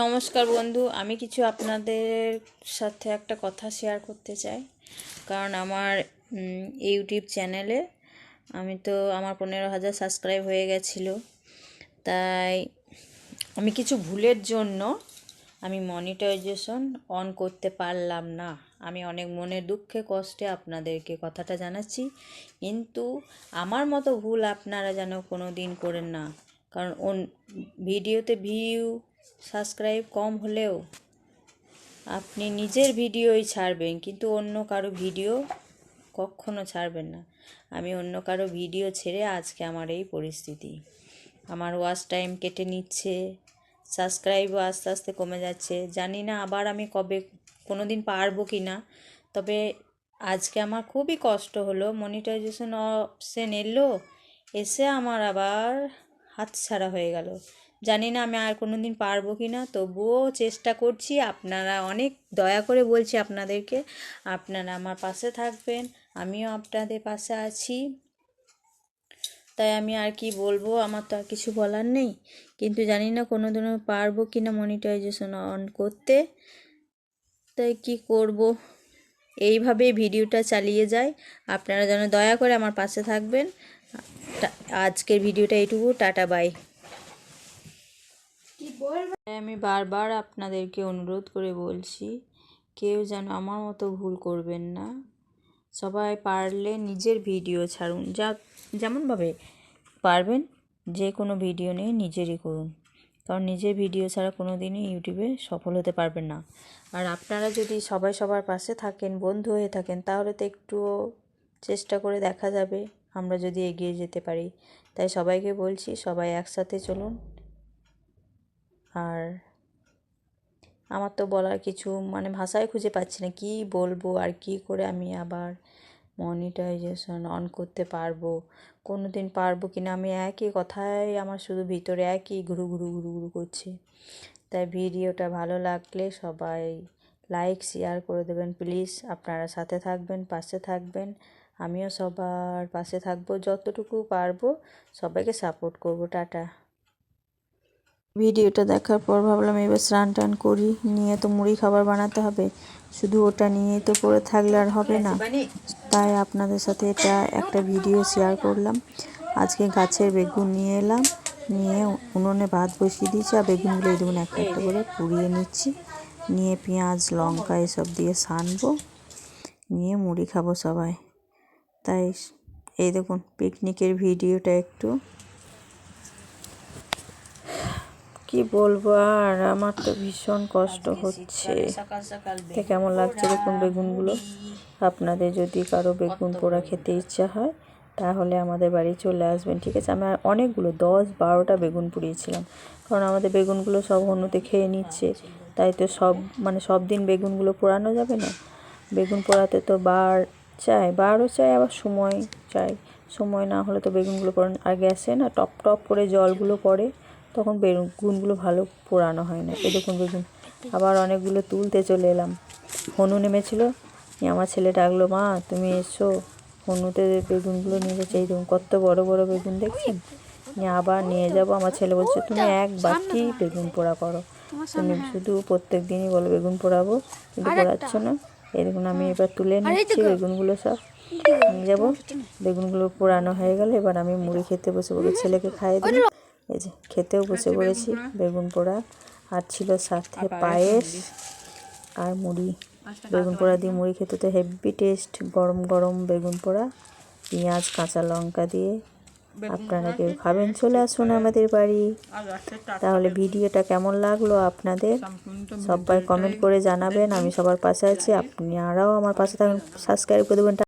নমস্কার বন্ধু, আমি কিছু আপনাদের সাথে একটা কথা শেয়ার করতে চাই। কারণ আমার ইউটিউব চ্যানেলে আমি তো আমার পনেরো হাজার সাবস্ক্রাইব হয়ে গেছিল। তাই আমি কিছু ভুলের জন্য আমি মনিটাইজেশন অন করতে পারলাম না। আমি অনেক মনে দুঃখে কষ্টে আপনাদেরকে কথাটা জানাচ্ছি। কিন্তু আমার মতো ভুল আপনারা যেন কোনো দিন করেন না। কারণ ওন ভিডিওতে ভিউ সাবস্ক্রাইব কম হলেও আপনি নিজের ভিডিওই ছাড়বেন, কিন্তু অন্য কারও ভিডিও কখনো ছাড়বেন না। আমি অন্য কারও ভিডিও ছেড়ে আজকে আমার এই পরিস্থিতি। আমার ওয়াচ টাইম কেটে নিচ্ছে সাবস্ক্রাইবও আস্তে আস্তে কমে যাচ্ছে। জানি না আবার আমি কবে কোনো দিন পারব কি না, তবে আজকে আমার খুবই কষ্ট হলো। মনিটাইজেশন অপশন এলো, এসে আমার আবার হাতছাড়া হয়ে গেল। জানি না আমি আর কোনো দিন পারব কি না, তবুও চেষ্টা করছি। আপনারা অনেক দয়া করে বলছি আপনাদেরকে, আপনারা আমার পাশে থাকবেন, আমিও আপনাদের পাশে আছি। তাই আমি আর কি বলব, আমার তো আর কিছু বলার নেই। কিন্তু জানি না কোনো দিনও পারব কি না মনিটাইজেশন অন করতে। তাই কি করব? এইভাবেই ভিডিওটা চালিয়ে যায় আপনারা যেন দয়া করে আমার পাশে থাকবেন। আজকের ভিডিওটা এইটুকু টাটা বাই। তাই আমি বারবার আপনাদেরকে অনুরোধ করে বলছি কেউ যেন আমার মতো ভুল করবেন না। সবাই পারলে নিজের ভিডিও ছাড়ুন। যা যেমনভাবে পারবেন যে কোনো ভিডিও নিয়ে নিজেরই করুন। কারণ নিজের ভিডিও ছাড়া কোনো দিনই ইউটিউবে সফল হতে পারবেন না। আর আপনারা যদি সবাই সবার পাশে থাকেন বন্ধু হয়ে থাকেন তাহলে তো একটুও চেষ্টা করে দেখা যাবে। আমরা যদি এগিয়ে যেতে পারি। তাই সবাইকে বলছি, সবাই একসাথে চলুন। আর আমার তো বলার কিছু মানে ভাষাই খুঁজে পাচ্ছি না, কী বলব আর কি করে আমি আবার মনিটাইজেশন অন করতে পারব কোনো দিন পারব কি না আমি একই কথাই আমার শুধু ভিতরে একই ঘুরু ঘুরু ঘুরু ঘুরু করছে। তাই ভিডিওটা ভালো লাগলে সবাই লাইক শেয়ার করে দেবেন প্লিজ আপনারা সাথে থাকবেন, পাশে থাকবেন। আমিও সবার পাশে থাকব, যতটুকু পারব সবাইকে সাপোর্ট করব, টাটা। ভিডিওটা দেখার পর ভাবলাম এবার স্নান টান করি, নিয়ে তো মুড়ি খাবার বানাতে হবে। শুধু ওটা নিয়েই তো পড়ে থাকলে আর হবে না। তাই আপনাদের সাথে এটা একটা ভিডিও শেয়ার করলাম। আজকে গাছের বেগুন নিয়ে এলাম, নিয়ে উনুনে ভাত বসিয়ে দিয়েছি আর বেগুনগুলো এই দেখুন একটা একটা করে পুড়িয়ে নিচ্ছি। নিয়ে পেঁয়াজ, লঙ্কা এসব দিয়ে সানবো, নিয়ে মুড়ি খাব সবাই। তাই এই দেখুন পিকনিকের ভিডিওটা একটু। কি বলব আর, আমার তো ভীষণ কষ্ট হচ্ছে। কেমন লাগছে দেখুন বেগুনগুলো? আপনাদের যদি কারও বেগুন পোড়া খেতে ইচ্ছা হয়, তাহলে আমাদের বাড়ি চলে আসবেন, ঠিক আছে? আমি অনেকগুলো, দশ বারোটা বেগুন পুড়িয়েছিলাম। কারণ আমাদের বেগুনগুলো সব অন্যতে খেয়ে নিচ্ছে। তাই তো সব মানে সব দিন বেগুনগুলো পোড়ানো যাবে না? বেগুন পোড়াতে তো বার চাই বারও চাই আবার সময় চাই সময় না হলে তো বেগুনগুলো পোড়ানো আর গ্যাসে না টপ টপ করে জলগুলো পড়ে তখন বেগুনগুলো ভালো পোড়ানো হয় না। এই দেখুন বেগুন আবার অনেকগুলো তুলতে চলে এলাম। হনু নেমেছিল আমার ছেলে ডাকলো মা তুমি এসো। হনুতে বেগুনগুলো নিয়ে এই দেখুন কত বড় বড় বেগুন দেখছেন? নিয়ে আবার নিয়ে যাব। আমার ছেলে বলছে তুমি এক বাটি বেগুন পোড়া করো। তুমি শুধু প্রত্যেক দিনই বলো বেগুন পোড়াবো কিন্তু পোড়াচ্ছ না। এই দেখুন আমি এবার তুলে নিচ্ছি বেগুনগুলো সব। নিয়ে যাব। বেগুনগুলো পোড়ানো হয়ে গেলে এবার আমি মুড়ি খেতে বসে পড়ব। ছেলেকে খাইয়ে দিই এই যে খেতেও বসে পড়েছি। বেগুন পোড়া। আর ছিল সাথে পায়েস আর মুড়ি। বেগুন পোড়া দিয়ে মুড়ি খেতে তো হেভি টেস্ট। গরম গরম বেগুন পোড়া পেঁয়াজ কাঁচা লঙ্কা দিয়ে। আপনারা কেউ খাবেন, চলে আসুন আমাদের বাড়ি। তাহলে ভিডিওটা কেমন লাগল আপনাদের? সবাই কমেন্ট করে জানাবেন, আমি সবার পাশে আছি। আপনারাও আমার পাশে থাকুন সাবস্ক্রাইব করে দেবেন